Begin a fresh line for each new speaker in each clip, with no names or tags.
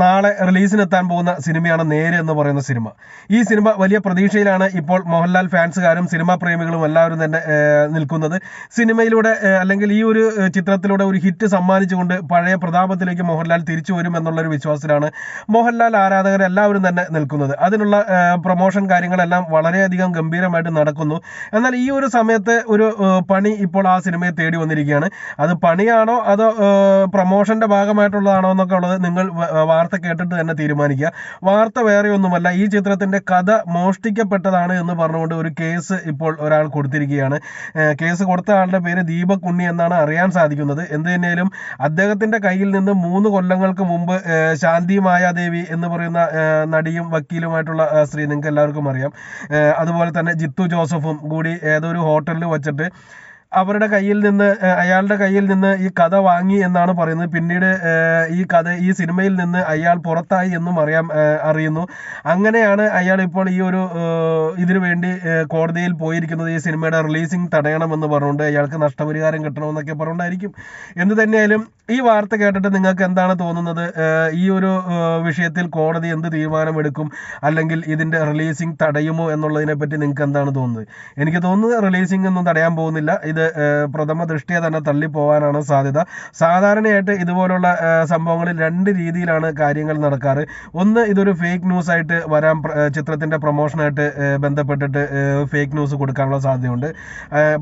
നാളെ റിലീസിനെത്താൻ പോകുന്ന സിനിമയാണ് നേരെ എന്ന് പറയുന്ന സിനിമ. ഈ സിനിമ വലിയ പ്രതീക്ഷയിലാണ് ഇപ്പോൾ മോഹൻലാൽ ഫാൻസുകാരും സിനിമാ പ്രേമികളും എല്ലാവരും തന്നെ നിൽക്കുന്നത്. സിനിമയിലൂടെ അല്ലെങ്കിൽ ഈ ഒരു ചിത്രത്തിലൂടെ ഒരു ഹിറ്റ് സമ്മാനിച്ചുകൊണ്ട് പഴയ പ്രതാപത്തിലേക്ക് മോഹൻലാൽ തിരിച്ചു വരും എന്നുള്ളൊരു വിശ്വാസത്തിലാണ് മോഹൻലാൽ ആരാധകർ എല്ലാവരും തന്നെ നിൽക്കുന്നത്. അതിനുള്ള പ്രൊമോഷൻ കാര്യങ്ങളെല്ലാം വളരെയധികം ഗംഭീരമായിട്ട് നടക്കുന്നു. എന്നാൽ ഈ ഒരു സമയത്ത് ഒരു പണി ഇപ്പോൾ ആ സിനിമയെ തേടി വന്നിരിക്കുകയാണ്. അത് പണിയാണോ അതോ പ്രൊമോഷന്റെ ഭാഗമായിട്ടുള്ളതാണോ എന്നൊക്കെ ഉള്ളത് നിങ്ങൾ വാർത്ത കേട്ടിട്ട് തന്നെ തീരുമാനിക്കുക. വാർത്ത വേറെ ഒന്നുമല്ല ഈ ചിത്രത്തിന്റെ കഥ മോഷ്ടിക്കപ്പെട്ടതാണ് എന്ന് പറഞ്ഞുകൊണ്ട് ഒരു കേസ് ഇപ്പോൾ ഒരാൾ കൊടുത്തിരിക്കുകയാണ്. കേസ് കൊടുത്ത ആളുടെ പേര് ദീപക് ഉണ്ണി എന്നാണ് അറിയാൻ സാധിക്കുന്നത്. എന്ത് തന്നെയാലും അദ്ദേഹത്തിന്റെ കയ്യിൽ നിന്ന് മൂന്ന് കൊല്ലങ്ങൾക്ക് മുമ്പ് ശാന്തി മായാദേവി എന്ന് പറയുന്ന നടിയും വക്കീലുമായിട്ടുള്ള സ്ത്രീ നിങ്ങൾക്ക് എല്ലാവർക്കും അറിയാം. അതുപോലെ തന്നെ ജിത്തു ജോസഫും കൂടി ഏതൊരു ഹോട്ടലിൽ വച്ചിട്ട് അവരുടെ കയ്യിൽ നിന്ന് അയാളുടെ കയ്യിൽ നിന്ന് ഈ കഥ വാങ്ങി എന്നാണ് പറയുന്നത്. പിന്നീട് ഈ കഥ ഈ സിനിമയിൽ നിന്ന് അയാൾ പുറത്തായി എന്നും അറിയാം അറിയുന്നു. അങ്ങനെയാണ് അയാൾ ഇപ്പോൾ ഈ ഒരു ഇതിനു വേണ്ടി കോടതിയിൽ പോയിരിക്കുന്നത്. ഈ സിനിമയുടെ റിലീസിംഗ് തടയണമെന്ന് പറഞ്ഞുകൊണ്ട് അയാൾക്ക് നഷ്ടപരിഹാരം കിട്ടണമെന്നൊക്കെ പറഞ്ഞുകൊണ്ടായിരിക്കും. എന്ത് തന്നെയായാലും ഈ വാർത്ത കേട്ടിട്ട് നിങ്ങൾക്ക് എന്താണ് തോന്നുന്നത്? ഈ ഒരു വിഷയത്തിൽ കോടതി എന്ത് തീരുമാനമെടുക്കും? അല്ലെങ്കിൽ ഇതിന്റെ റിലീസിംഗ് തടയുമോ എന്നുള്ളതിനെ പറ്റി നിങ്ങൾക്ക് എന്താണ് തോന്നുന്നത്? എനിക്ക് തോന്നുന്നത് റിലീസിംഗ് ഒന്നും തടയാൻ പോകുന്നില്ല. ഇത് പ്രഥമ ദൃഷ്ടിയെ തന്നെ തള്ളിപ്പോവാനാണ് സാധ്യത. സാധാരണയായിട്ട് ഇതുപോലുള്ള സംഭവങ്ങളിൽ രണ്ട് രീതിയിലാണ് കാര്യങ്ങൾ നടക്കാറ്. ഒന്ന് ഇതൊരു ഫേക്ക് ന്യൂസ് ആയിട്ട് വരാൻ ചിത്രത്തിന്റെ പ്രൊമോഷനായിട്ട് ബന്ധപ്പെട്ടിട്ട് ഫേക്ക് ന്യൂസ് കൊടുക്കാനുള്ള സാധ്യതയുണ്ട്.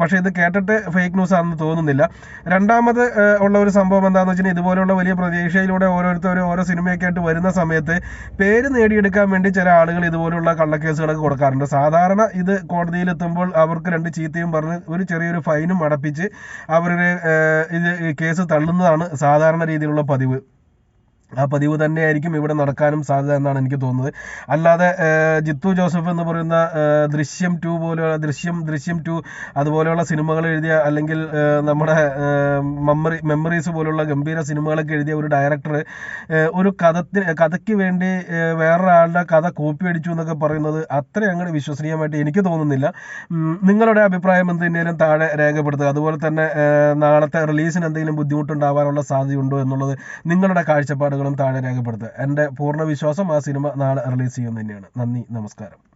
പക്ഷേ ഇത് കേട്ടിട്ട് ഫേക്ക് ന്യൂസ് ആണെന്ന് തോന്നുന്നില്ല. രണ്ടാമത് ഉള്ള ഒരു സംഭവം എന്താണെന്ന് വെച്ചാൽ ഇതുപോലുള്ള വലിയ പ്രതീക്ഷയിലൂടെ ഓരോരുത്തരും ഓരോ സിനിമയൊക്കെ ആയിട്ട് വരുന്ന സമയത്ത് പേര് നേടിയെടുക്കാൻ വേണ്ടി ചില ആളുകൾ ഇതുപോലുള്ള കള്ളക്കേസുകളൊക്കെ കൊടുക്കാറുണ്ട്. സാധാരണ ഇത് കോടതിയിൽ എത്തുമ്പോൾ അവർക്ക് രണ്ട് ചീത്തയും പറഞ്ഞ് ഒരു ചെറിയൊരു ഫൈനും അടപ്പിച്ച് അവരുടെ ഇത് കേസ് തള്ളുന്നതാണ് സാധാരണ രീതിയിലുള്ള പതിവ്. ആ പതിവ് തന്നെയായിരിക്കും ഇവിടെ നടക്കാനും സാധ്യത എന്നാണ് എനിക്ക് തോന്നുന്നത്. അല്ലാതെ ജിത്തു ജോസഫ് എന്ന് പറയുന്ന ദൃശ്യം ടു പോലെയുള്ള ദൃശ്യം ദൃശ്യം ടു അതുപോലെയുള്ള സിനിമകൾ എഴുതിയ അല്ലെങ്കിൽ നമ്മുടെ മെമ്മറി മെമ്മറീസ് പോലുള്ള ഗംഭീര സിനിമകളൊക്കെ എഴുതിയ ഒരു ഡയറക്ടർ ഒരു കഥത്തിന് കഥയ്ക്ക് വേണ്ടി വേറൊരാളുടെ കഥ കോപ്പി അടിച്ചു എന്നൊക്കെ പറയുന്നത് അത്ര അങ്ങോട്ട് വിശ്വസനീയമായിട്ട് എനിക്ക് തോന്നുന്നില്ല. നിങ്ങളുടെ അഭിപ്രായം എന്ത് താഴെ രേഖപ്പെടുത്തുക. അതുപോലെ തന്നെ നാളത്തെ റിലീസിന് എന്തെങ്കിലും ബുദ്ധിമുട്ടുണ്ടാവാനുള്ള സാധ്യതയുണ്ടോ എന്നുള്ളത് നിങ്ങളുടെ കാഴ്ചപ്പാടുകളും താഴെ രേഖപ്പെടുത്തുക. എന്റെ പൂർണ വിശ്വാസം ആ സിനിമ നാളെ റിലീസ് ചെയ്യും തന്നെയാണ്. നന്ദി നമസ്കാരം.